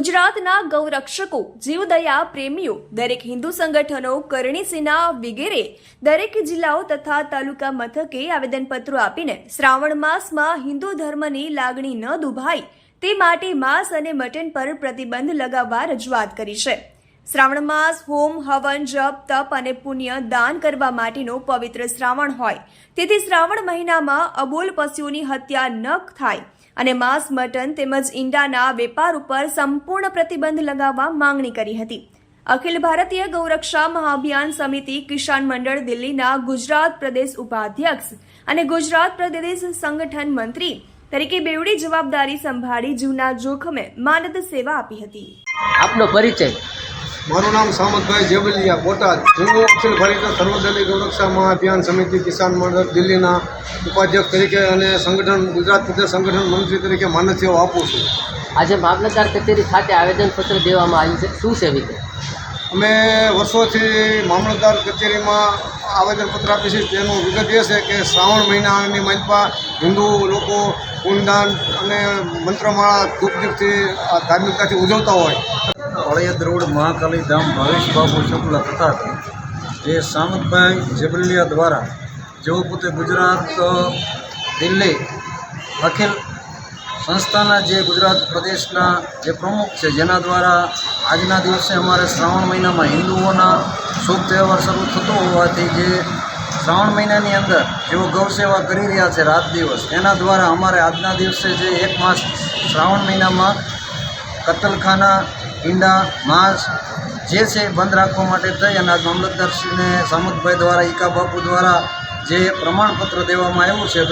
ગુજરાતના ગૌરક્ષકો, જીવદયા પ્રેમીઓ, દરેક હિન્દુ સંગઠનો કરણી સેના વગેરે દરેક જિલ્લાઓ તથા તાલુકા મથકે આવેદનપત્રો આપીને શ્રાવણ માસમાં હિન્દુ ધર્મની લાગણી ન દુભાય તે માટે માંસ અને મટન પર પ્રતિબંધ લગાવવા રજૂઆત કરી છે. શ્રાવણ માસ હોમ, હવન, જપ, તપ અને પુણ્ય દાન કરવા માટેનો પવિત્ર શ્રાવણ હોય. તેથી શ્રાવણ મહિનામાં અબોલ પશુઓની હત્યા ન થાય. અને માંસ, મટન તેમજ ઈંડાના વેપાર ઉપર સંપૂર્ણ પ્રતિબંધ લગાવવા માંગણી કરી હતી. અખિલ ભારતીય ગૌરક્ષા મહાઅભિયાન સમિતિ કિસાન મંડળ દિલ્હીના ગુજરાત પ્રદેશ ઉપાધ્યક્ષ અને ગુજરાત પ્રદેશ સંગઠન મંત્રી તરીકે બેવડી જવાબદારી સંભાળી જીવના જોખમે માનદ સેવા આપી હતી. આપનો પરિચય. મારું નામ સામતભાઈ જેબલિયા બોટાદ. હું અખિલ ભારતીય સર્વદલીય ગૌરક્ષા મહાઅભિયાન સમિતિ કિસાન મંડળ દિલ્હીના ઉપાધ્યક્ષ તરીકે અને સંગઠન ગુજરાત પ્રદેશ સંગઠન મંત્રી તરીકે માનદ સેવા આપું છું. આજે મામલતદાર કચેરી ખાતે આવેદનપત્ર દેવામાં આવ્યું છે. શું છે વિગત? અમે વર્ષોથી મામલતદાર કચેરીમાં આવેદનપત્ર આપીએ છીએ. તેનું વિગત એ છે કે શ્રાવણ મહિનાની મહિના હિન્દુ લોકો પૂનદાન અને મંત્રમાળા ધૂપદીપથી આ ધાર્મિકતાથી ઉજવતા હોય. અળિયદ રોડ મહાકાલી ધામ ભાવેશ બાબુ શુક્લ તથા જે સામતભાઈ જબલિયા દ્વારા જેઓ પોતે ગુજરાત દિલ્હી અખિલ સંસ્થાના જે ગુજરાત પ્રદેશના જે પ્રમુખ છે, જેના દ્વારા આજના દિવસે અમારે શ્રાવણ મહિનામાં હિન્દુઓના શુભ તહેવાર શરૂ થતો હોવાથી જે શ્રાવણ મહિનાની અંદર જેઓ ગૌ સેવા કરી રહ્યા છે, રાત દિવસ, એના દ્વારા અમારે આજના દિવસે જે એક માસ શ્રાવણ મહિનામાં કતલખાના ઈંડા, માંસ જે છે બંધ રાખવા માટે થઈ અને આજ મામલતદારશ્રીને સામતભાઈ દ્વારા ઈકા બાપુ દ્વારા જે પ્રમાણપત્ર દેવામાં આવ્યું છે